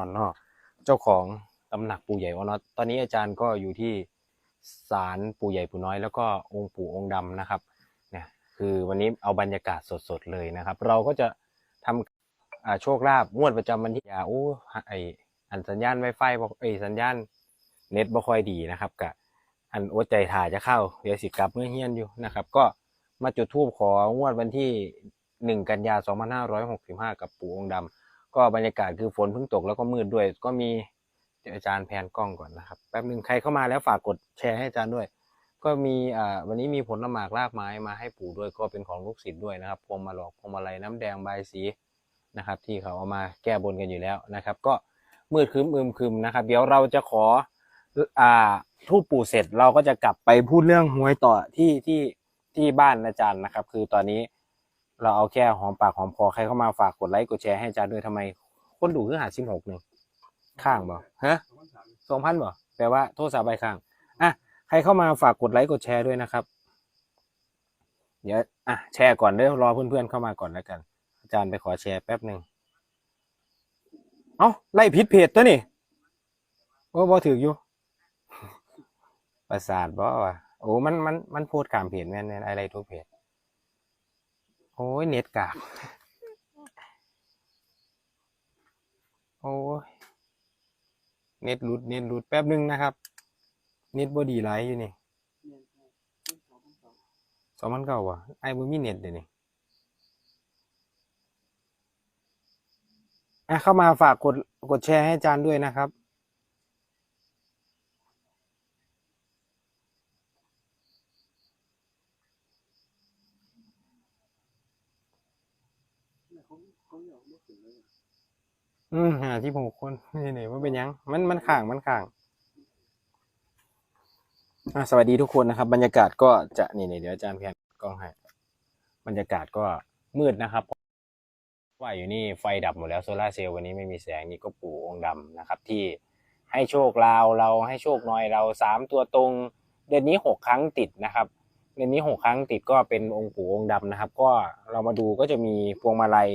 อนเนาะเจ้าของตำหนักปู่ใหญ่วานอตตอนนี้อาจารย์ก็อยู่ที่ศาลปู่ใหญ่ปู่น้อย แล้วก็องค์ปู่องค์ดำนะครับเนี่ยคือวันนี้เอาบรรยากาศสดๆเลยนะครับ เราก็จะทำอ่าโชคลาภงวดประจำวันที่อ่าโอ้ไออันสัญญาณไวไฟบอกไอสัญญาณเน็ตบ่ค่อยดีนะครับกะอันอดใจถ่ายจะเข้าเดี๋ยวสิกลับเมื่อเฮียนอยู่นะครับ ก็มาจุดธูปของวดวันที่หนึ่งกันยาสองพันห้าร้อยหกสิบห้ากับปู่องค์ดำ ก็บรรยากาศคือฝนเพิ่งตกแล้วก็มืดด้วย ก็มีเดี๋ยวอาจารย์แพนกล้องก่อนนะครับแป๊บหนึ่งใครเข้ามาแล้วฝากกดแชร์ให้อาจารย์ด้วย ก็มีอ่าวันนี้มีผลหมากรากไม้มาให้ปู่ด้วยก็เป็นของลูกศิษย์ด้วยนะครับพวงมาหลอกพวงมาลัยน้ำแดงใบสีนะครับ ที่เขาเอามาแก้บนกันอยู่แล้วนะครับ ก็มืดครึ้มอึมครึมนะครับ เดี๋ยวเราจะขออ่าทูปปู่เสร็จเราก็จะกลับไปพูดเรื่องหวยต่อที่ที่ที่บ้านอาจารย์นะครับ คือตอนนี้ เราเอาแค่หอมปากหอมคอใครเข้ามาฝากกดไลค์กดแชร์ให้อาจารย์ด้วยทำไม คนดูคือหาสิบหกหนึ่งข้างบ่ฮะสองพันบ่แปลว่าโทษสาบายข้างอะใครเข้ามาฝากกดไลค์กดแชร์ด้วยนะครับ เดี๋ยวอะแชร์ก่อนเด้อรอเพื่อนๆเข้ามาก่อนแล้วกัน อาจารย์ไปขอแชร์แป๊บหนึ่งเอ้าไล่ผิดเพจตัวนี่โอ้บอถืออยู่ ประสาทบอวะโอ้มันมันมันโพดกามเพจแม่นแม่นอะไรทุกเพจ โอ้ยเน็ตกากโอ้ยเน็ตหลุดเน็ตหลุดแป๊บหนึ่งนะครับ เน็ตบ่ดีไรอยู่นี่สองพันเก้าวะไอ้บ่มีเน็ตเดี๋ยวนี้อะเข้ามาฝากกดกดแชร์ให้อาจารย์ด้วยนะครับ อืมหาที่หกคนนี่เนี่ยมันเป็นยัง มันมันข่างมันข่างอะสวัสดีทุกคนนะครับ บรรยากาศก็จะนี่นี่เดี๋ยวอาจารย์แพนกล้องให้บรรยากาศก็มืดนะครับว่าอยู่นี่ไฟดับหมดแล้วโซลาเซลล์วันนี้ไม่มีแสงนี่ก็ปู่องค์ดำนะครับ ที่ให้โชคเราเราให้โชคน้อยเราสามตัวตรง เดือนนี้หกครั้งติดนะครับเดือนนี้หกครั้งติดก็เป็นองค์ปู่องค์ดำนะครับ ก็เรามาดูก็จะมีพวงมาลัย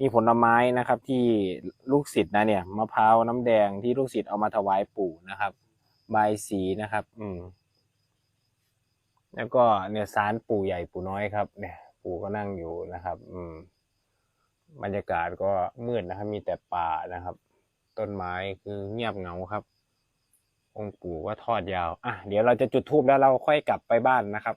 มีผลไม้นะครับ ที่ลูกศิษย์นะเนี่ยมะพร้าวน้ำแดงที่ลูกศิษย์เอามาถวายปู่นะครับใบสีนะครับ อืม แล้วก็เนี่ยศาลปู่ใหญ่ปู่น้อยครับ เนี่ย ปู่ก็นั่งอยู่นะครับ อืม บรรยากาศก็มืดนะครับ มีแต่ป่านะครับ ต้นไม้คือเงียบเหงาครับองค์ปู่ก็ทอดยาว อะ เดี๋ยวเราจะจุดธูปแล้วเราค่อยกลับไปบ้านนะครับ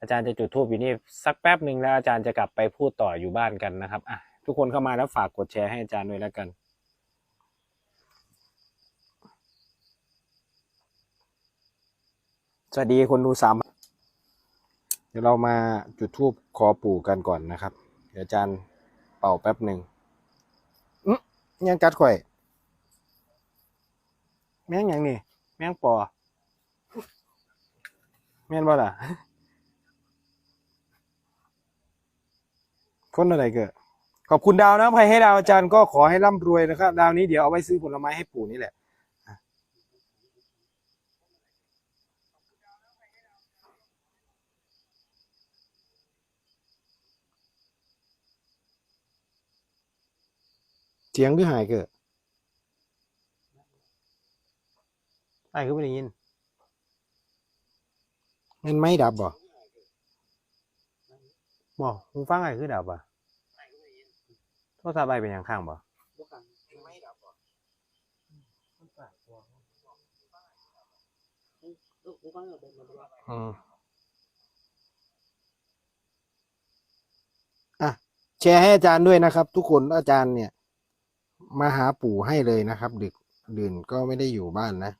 อาจารย์จะจุดธูปอยู่นี่สักแป๊บหนึ่งแล้วอาจารย์จะกลับไปพูดต่ออยู่บ้านกันนะครับอะทุกคนเข้ามาแล้วฝากกดแชร์ให้อาจารย์ด้วยแล้วกันสวัสดีคนดูสามเดี๋ยวเรามาจุดธูปขอปู่กันก่อนนะครับ เดี๋ยวอาจารย์เป่าแป๊บหนึ่งยังกัดข่อย แม่งยังนี่ แม่งปอ แม่นบ่ล่ะ คนอะไรเกิดขอบคุณดาวนะภัยให้ดาวอาจารย์ก็ขอให้ร่ำรวยนะครับ ดาวนี้เดี๋ยวเอาไว้ซื้อผลไม้ให้ปู่นี่แหละเสียงคือหายเกิดไอ้คือไม่ได้ยินเงินไม่ดับบ่บ่หูฟังไอ้คือดับบ่ โทรศัพท์ไอ้เป็นอย่างข้างบ่อืมอะแชร์ให้อาจารย์ด้วยนะครับ ทุกคนอาจารย์เนี่ย มาหาปู่ให้เลยนะครับ ดึกดื่นก็ไม่ได้อยู่บ้านนะ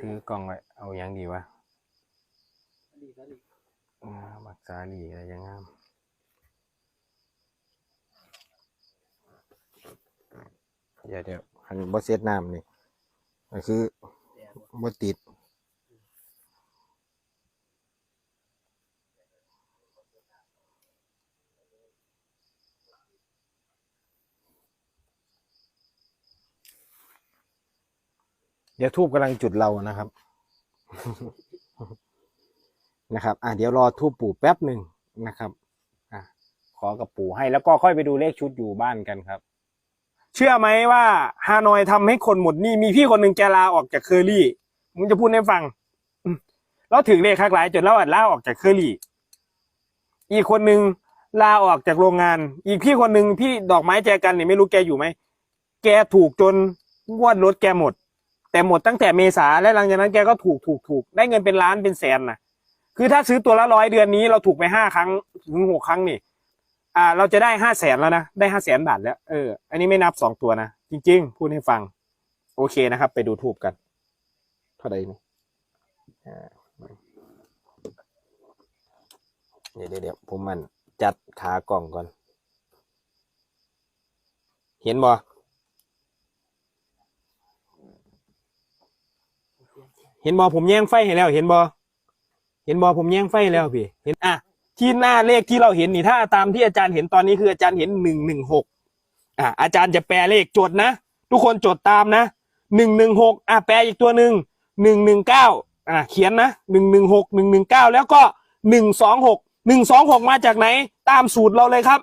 คือกล่องไว้เอาอย่างดีวะอ่า บักซาลีอะไรยังงามเดี๋ยวเดี๋ยวอันบอเซตน้ำนี่ก็คือบอติดเดี๋ยวทูบกำลังจุดเรานะครับ นะครับอะเดี๋ยวรอทูบปู่แป๊บหนึ่งนะครับอะขอกับปู่ให้แล้วก็ค่อยไปดูเลขชุดอยู่บ้านกันครับ เชื่อไหมว่าฮานอยทำให้คนหมดหนี้มีพี่คนหนึ่งแกลาออกจากเคอรี่มึงจะพูดให้ฟังแล้วถึงเลขคักหลายจนแล้วอัดลาออกจากเคอรี่ อีกคนหนึ่งลาออกจากโรงงาน อีกพี่คนหนึ่งพี่ดอกไม้แจกันเนี่ยไม่รู้แกอยู่ไหมแกถูกจนงวดรถแกหมด แต่หมดตั้งแต่เมษาและหลังจากนั้นแกก็ถูกถูกถูกได้เงินเป็นล้านเป็นแสนนะ คือถ้าซื้อตัวละร้อยเดือนนี้เราถูกไปห้าครั้งถึงหกครั้งนี่ อ่า เราจะได้ห้าแสนแล้วนะ ได้ห้าแสนบาทแล้วเออ อันนี้ไม่นับสองตัวนะ จริง ๆ พูดให้ฟัง โอเคนะครับ ไปดูทูบกัน เท่าไหร่นี่เดี๋ยวเดี๋ยวเดี๋ยวผมมันจัดขากล่องก่อน เห็นบ่เห็นบอผมแย่งไฟให้แล้วเห็นบอ เห็นบอผมแย่งไฟแล้วพี่ เห็นอะที่หน้าเลขที่เราเห็นนี่ถ้าตามที่อาจารย์เห็นตอนนี้คืออาจารย์เห็นหนึ่งหนึ่งหกอะอาจารย์จะแปลเลขจดนะ ทุกคนจดตามนะหนึ่งหนึ่งหกอะแปลอีกตัวหนึ่งหนึ่งหนึ่งเก้าอะเขียนนะหนึ่งหนึ่งหกหนึ่งหนึ่งเก้าแล้วก็หนึ่งสองหกหนึ่งสองหกมาจากไหน ตามสูตรเราเลยครับ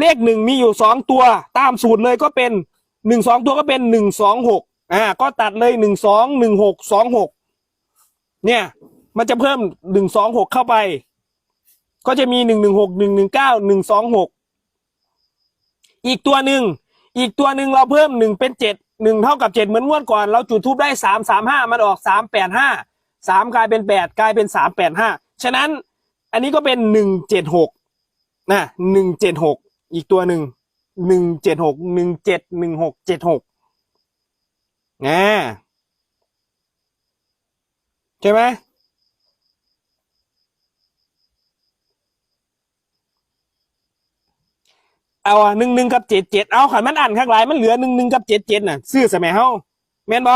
เลขหนึ่งมีอยู่สองตัว ตามสูตรเลยก็เป็นหนึ่งสองตัวก็เป็นหนึ่งสองหกอ่าก็ตัดเลยหนึ่งสองหนึ่งหกสองหกเนี่ย มันจะเพิ่มหนึ่งสองหกเข้าไป ก็จะมีหนึ่งหนึ่งหกหนึ่งหนึ่งเก้าหนึ่งสองหกอีกตัวหนึ่งอีกตัวหนึ่งเราเพิ่มหนึ่งเป็นเจ็ดหนึ่งเท่ากับเจ็ดเหมือนงวดก่อน เราจุดทูบได้สามสามห้ามันออกสามแปดห้าสามกลายเป็นแปดกลายเป็นสามแปดห้าฉะนั้นอันนี้ก็เป็นหนึ่งเจ็ดหกนะหนึ่งเจ็ดหกอีกตัวหนึ่งหนึ่งเจ็ดหกหนึ่งเจ็ดหนึ่งหกเจ็ดหกนะใช่ไหม เอาอะหนึ่งหนึ่งกับเจ็ดเจ็ดเอาขันมันอ่านข้างหลายมันเหลือหนึ่งหนึ่งกับเจ็ดเจ็ดน่ะซื้อสมัยเฮาแม่นบ่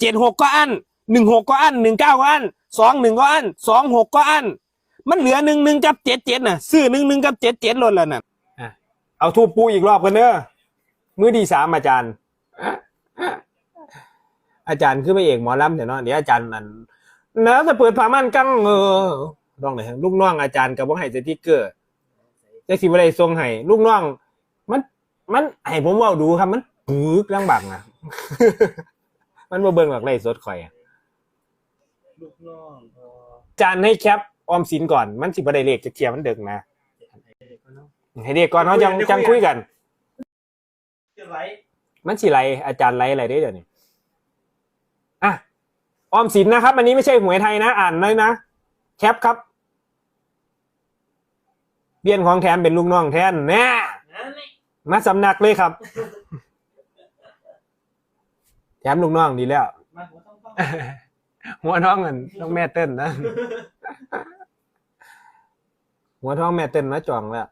เจ็ดหกก็อันหนึ่งหกก็อันหนึ่งเก้าก็อันสองหนึ่งก็อันสองหกก็อันมันเหลือหนึ่งหนึ่งกับเจ็ดเจ็ดน่ะซื้อหนึ่งหนึ่งกับเจ็ดเจ็ดลดแล้วน่ะอะเอาทูบปูอีกรอบกันเด้อมือดีสามอาจารย์ อาจารย์ขึ้นไปเอกหมอลำเดี๋ยวเนาะเดี๋ยวอาจารย์นั่นแล้วจะเปิดผ้าม่านกังเออร้องไหนลูกน้องอาจารย์กับว่าให้สติ๊กเกอร์ แต่สิบอะไรทรงให้ลูกน้อง มันมันให้ผมเว่าดูครับ มันปึกลังบังอะมันมาเบิ่งหลักไรสดข่อยอะลูกน้องพออาจารย์ให้แคปออมสินก่อน มันสิบอะไรเลขจะเคลียร์มันเดึกนะเด็กก็เนาะให้เด็กก่อนเขาจังจังคุยกันเก็บไว้มันสิไรอาจารย์ไรอะไรได้เดี๋ยวนี้อะออมสินนะครับ อันนี้ไม่ใช่หวยไทยนะ อ่านเลยนะ แคปครับ เบี้ยนของแถมเป็นลูกน้องแทนแน่นั่นนี่มาสำนักเลยครับ แถมลูกน้องดีแล้วมาหัวต้องต้องหัวท้องเงินต้องแม่เต้นนะ หัวท้องแม่เต้นมาจองแล้ว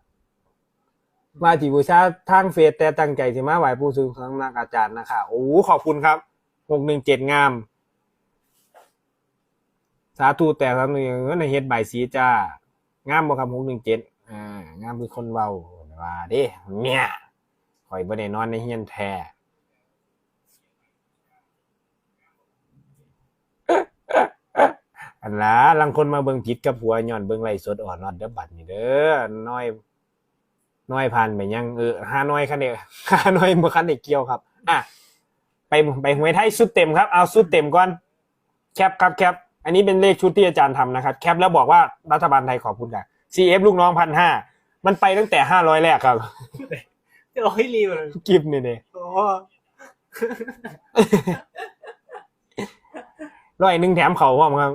มาจีบูชาทางเฟซแต่ตั้งใจสิมาไหวผู้ซื้อสำนักอาจารย์นะคะโอ้โหขอบคุณครับหกหนึ่งเจ็ดงาม สาธุแต่คำหนึ่งในเฮ็ดใบายสีจ้างามบ่ครับหกหนึ่งเจ็ด อ่างามคือคนเบาว่าเด้เนี่ยข่อยบ่ได้นอนในเฮียนแท้อันละลังคนมาเบิ่งผิดกับผัวย้อนเบิ่งไลฟ์สดอ่อนนอดเด้อบัดนี่เด้อน้อยน้อยพันไปยังเออหาน้อยคันเดียวหาน้อยบ่คันได้เกี่ยวครับ อะไปไปหวยไทยชุดเต็มครับ เอาชุดเต็มก่อน แคปครับแคป อันนี้เป็นเลขชุดที่อาจารย์ทำนะครับ แคปแล้วบอกว่ารัฐบาลไทยขอบคุณค่ะ CF ลูกน้องพันห้ามันไปตั้งแต่ห้าร้อยแรกครับจะร้อยรีบเลยกิฟนี่เนี่ยโอ้ร้อยหนึ่งแถมเขาพร้อมครับ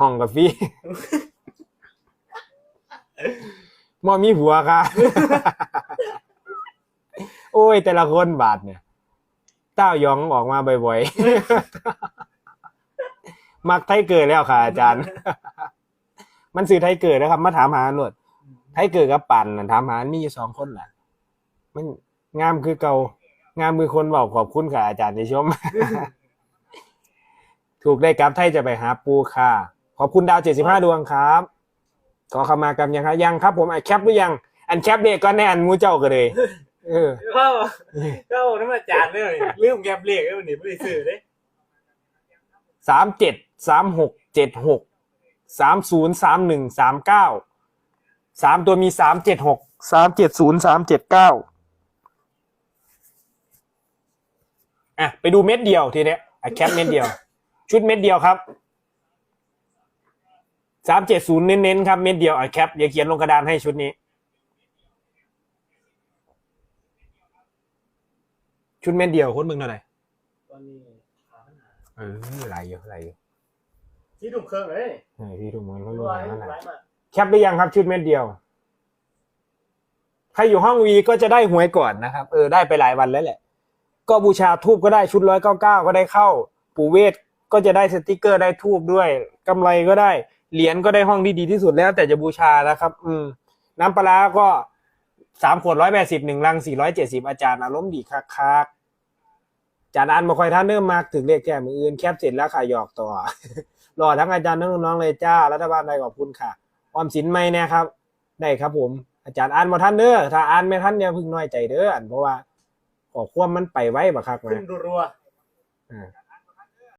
ห้องกับฟรีมอมีผัวค่ะ โอ้ย แต่ละคนบาทเนี่ย เต้ายองออกมาบ่อยๆ มักไทยเกิดแล้วค่ะอาจารย์ มันสื่อไทยเกิดนะครับ มาถามหาหนวดไทยเกิดกับปั่นน่ะถามหามีอยู่สองคนแหละมันงามคือเก่างามมือคนบอกขอบคุณค่ะอาจารย์ที่ชม ถูกได้กราฟไทยจะไปหาปูค่ะ ขอบคุณดาวเจ็ดสิบห้าดวงครับขอเข้ามากันยังครับยังครับ ผมอะแคปหรือยัง อันแคปเนี่ยก็แน่อันงูเจ้าก็เลยเออเข้าเข้าน้ำมาจานเลยลืมแกบเลขแล้ววันนี้ไม่ได้ซื้อเลยสามเจ็ดสามหกเจ็ดหก สามศูนย์สามหนึ่งสามเก้าสามตัวมีสามเจ็ดหกสามเจ็ดศูนย์สามเจ็ดเก้าอะไปดูเม็ดเดียวทีเนี้ยอะแคปเม็ดเดียว ชุดเม็ดเดียวครับสามเจ็ดศูนย์เน้นๆครับเม็ดเดียวอะแคปเดี๋ยวเขียนลงกระดานให้ชุดนี้ ชุดเม็ดเดียวคนมึงเท่าไหร่ตอนนี้ขาปัญหาเออหลายเยอะหลายเยอะ ที่ดุมเครื่องเลยเออพี่ทุกคนเขาร้รู้อยว่าร้อยมากแคปได้ยังครับชุดเม็ดเดียว ใครอยู่ห้องวีก็จะได้หวยก่อนนะครับ เออได้ไปหลายวันแล้วแหละ ก็บูชาทูบก็ได้ชุดร้อยเก้าเก้าก็ได้เข้า ปู่เวทก็จะได้สติกเกอร์ได้ทูบด้วยกำไรก็ได้เหรียญก็ได้ห้องที่ดีที่สุดแล้วแต่จะบูชานะครับ อืม น้ำปลาร้าก็สามขวดร้อยแปดสิบหนึ่งลังสี่ร้อยเจ็ดสิบอาจารย์อารมณ์ดีคักคักๆอาจารย์อันมาคอยท่านเริ่มมากถึงเลขแก้มืออื่นแคปเสร็จแล้วค่ะหยอกต่อ รอทั้งอาจารย์ทั้งน้องๆเลยจ้า รัฐบาลไทยขอบคุณค่ะ ออมสินไหมเนี่ยครับ ได้ครับผม อาจารย์อ่านมาท่านเด้อ ถ้าอ่านไม่ท่านอย่าเพึ่งน้อยใจเด้ออันเพราะว่าขอความมันไปไว้บักคักขึ้นนะรัวอ่า